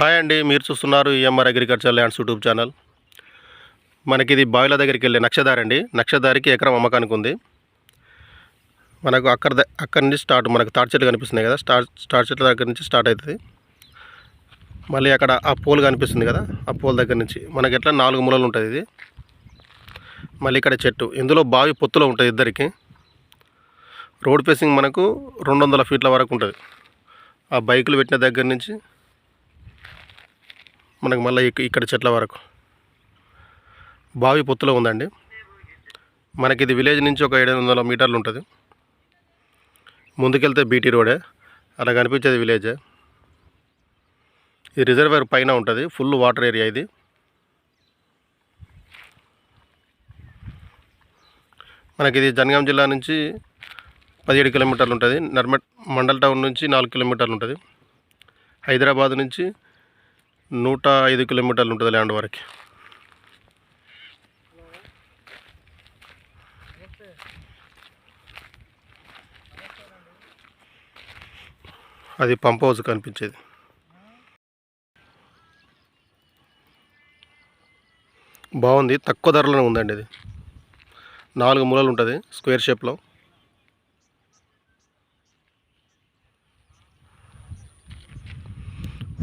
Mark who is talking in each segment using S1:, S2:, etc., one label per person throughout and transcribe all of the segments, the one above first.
S1: Hi అండి మీరు చూస్తున్నారు EMR agriculture lands YouTube channel. మనకి ఇది బావిల దగ్గరికి వెళ్ళే నక్షదారి అండి. నక్షదారికి ఎకరం అమ్మకానికి ఉంది. మనకు అక్కడ ద- అక్కడి నుంచి స్టార్ట్ మనకు తాటి చెట్లు కనిపిస్తున్నాయి కదా స్టార్ స్టార్ చెట్ల దగ్గర నుంచి స్టార్ట్ అవుతుంది. మళ్ళీ అక్కడ ఆ పోల్ కనిపిస్తుంది కదా ఆ పోల్ దగ్గర నుంచి. మనకి ఎట్లా నాలుగు మూలలు ఉంటుంది ఇది. మళ్ళీ ఇక్కడ చెట్టు ఇందులో బావి పొత్తులో ఉంటుంది ఇద్దరికి. రోడ్ ఫేసింగ్ మనకు రెండు వందల ఫీట్ల వరకు ఉంటుంది. ఆ బైకులు పెట్టిన దగ్గర నుంచి మనకు మళ్ళీ ఇక్కడ చెట్ల వరకు. బావి పొత్తులో ఉందండి. మనకి ఇది విలేజ్ నుంచి ఒక ఏడు వందల మీటర్లు ఉంటుంది. ముందుకెళ్తే బీటీ రోడే. అలా కనిపించేది విలేజే. ఇది రిజర్వేర్ పైన ఉంటుంది. ఫుల్ వాటర్ ఏరియా ఇది. మనకి ఇది జనగాం జిల్లా నుంచి పదిహేడు కిలోమీటర్లు ఉంటుంది. నర్మట్ మండల్ టౌన్ నుంచి నాలుగు కిలోమీటర్లు ఉంటుంది. హైదరాబాద్ నుంచి నూట ఐదు కిలోమీటర్లు ఉంటుంది ల్యాండ్ వరకు. అది పంప్ హౌస్ కనిపించేది. బాగుంది తక్కువ ధరలోనే ఉందండి ఇది. నాలుగు మూలలు ఉంటుంది స్క్వేర్ షేప్లో.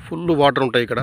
S1: ఫుల్ వాటర్ ఉంటాయి ఇక్కడ.